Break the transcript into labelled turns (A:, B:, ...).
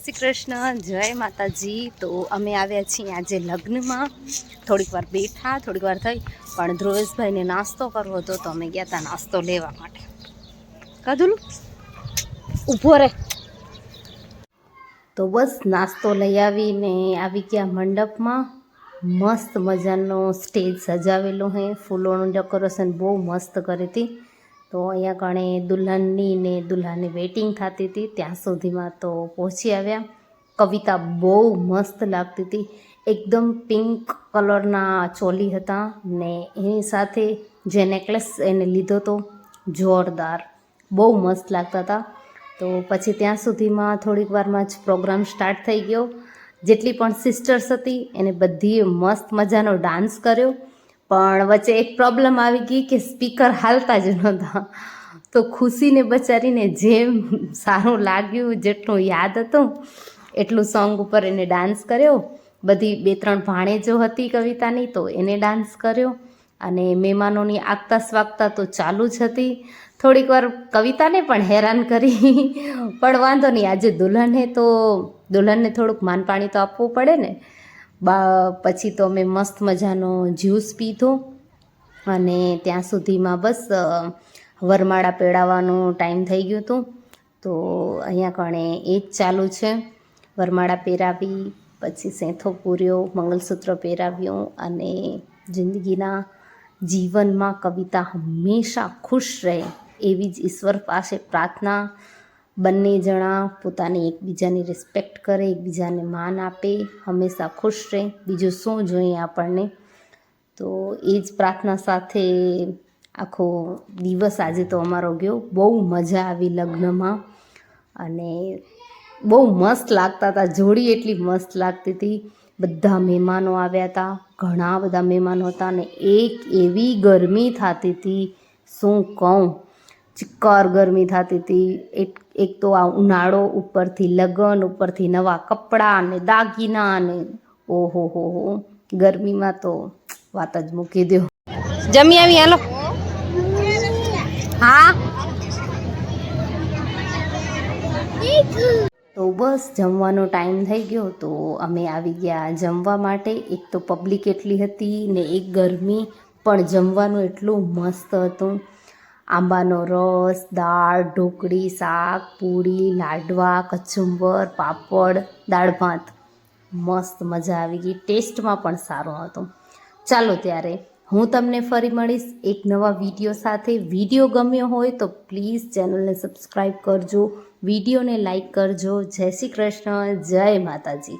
A: શ્રી કૃષ્ણ, જય માતાજી. તો અમે આવ્યા છીએ આજે લગ્નમાં. થોડીક વાર બેઠા, થોડીક વાર થઈ, પણ ધ્રુવેશભાઈને નાસ્તો કરવો હતો તો અમે ગયા હતા નાસ્તો લેવા માટે. કાધુલું ઊભો રે. તો બસ નાસ્તો લઈ આવીને આવી ગયા મંડપમાં. મસ્ત મજાનો સ્ટેજ સજાવેલો હે. ફૂલોનું ડેકોરેશન બહુ મસ્ત કરી હતી. તો અહીંયા કણે દુલ્હનની ને દુલ્હાની વેઇટિંગ થતી હતી. ત્યાં સુધીમાં તો પહોંચી આવ્યા. કવિતા બહુ મસ્ત લાગતી હતી. એકદમ પિંક કલરના ચોલી હતા ને એની સાથે જે નેકલેસ એને લીધો હતો જોરદાર. બહુ મસ્ત લાગતા હતા. તો પછી ત્યાં સુધીમાં થોડીક વારમાં જ પ્રોગ્રામ સ્ટાર્ટ થઈ ગયો. જેટલી પણ સિસ્ટર્સ હતી, એને બધીએ મસ્ત મજાનો ડાન્સ કર્યો. પણ વચ્ચે એક પ્રોબ્લેમ આવી ગઈ કે સ્પીકર હાલતા જ નહોતા. તો ખુશીને બચારીને જેમ સારું લાગ્યું જેટલું યાદ હતું, એટલું સોંગ ઉપર એને ડાન્સ કર્યો. બધી બે ત્રણ ભાણેજો હતી કવિતાની તો એને ડાન્સ કર્યો. અને મહેમાનોની આગતા સ્વાગતા તો ચાલુ જ હતી. થોડીક વાર કવિતાને પણ હેરાન કરી. પણ વાંધો નહીં, આજે દુલ્હને તો, દુલ્હનને થોડુંક માનપાણી તો આપવું પડે ને. બા પછી તો અમે મસ્ત મજાનો જ્યુસ પીધો. અને ત્યાં સુધીમાં બસ વરમાળા પહેરાવવાનો ટાઈમ થઈ ગયું હતો. તો અહીંયા કણે એ જ ચાલુ છે. વરમાળા પહેરાવી પછી સેંથો પૂર્યો, મંગલસૂત્ર પહેરાવ્યું અને જિંદગીના જીવનમાં કવિતા હંમેશા ખુશ રહે એવી જ ઈશ્વર પાસે પ્રાર્થના બંને જણા પોતાની એકબીજાની રિસ્પેક્ટ કરે, એકબીજાને માન આપે, હંમેશા ખુશ રહે. બીજું શું જોઈએ આપણને? તો એ જ પ્રાર્થના સાથે આખો દિવસ આજે તો અમારો ગયો. બહુ મજા આવી લગ્નમાં. અને બહુ મસ્ત લાગતા હતા. જોડી એટલી મસ્ત લાગતી હતી. બધા મહેમાનો આવ્યા હતા. ઘણા બધા મહેમાનો હતા. અને એક એવી ગરમી થતી હતી. શું કહું? ચિક્કર ગરમી થતી હતી. એક એક તો આ ઉનાળો ઉપરથી લગ્ન ઉપરથી નવા કપડાં અને દાગીના અને ઓહો હો હો. ગરમીમાં તો વાત જ મૂકી દો. જમી આવી હાલો. હા? તો બસ જમવાનો ટાઈમ થઈ ગયો તો અમે આવી ગયા જમવા માટે. એક તો પબ્લિક એટલી હતી ને એક ગરમી પણ જમવાનું એટલું મસ્ત હતું. આંબાનો રસ, દાળ, ઢોકળી, શાક, પૂરી, લાડવા, કચુંબર, પાપડ, દાળ ભાત. મસ્ત મજા આવી ગઈ. ટેસ્ટમાં પણ સારો હતો. ચાલો ત્યારે હું તમને ફરી મળીશ એક નવા વીડિયો સાથે. વીડિયો ગમ્યો હોય તો પ્લીઝ ચેનલને સબસ્ક્રાઈબ કરજો. વિડીયોને લાઈક કરજો. જય શ્રી કૃષ્ણ. જય માતાજી.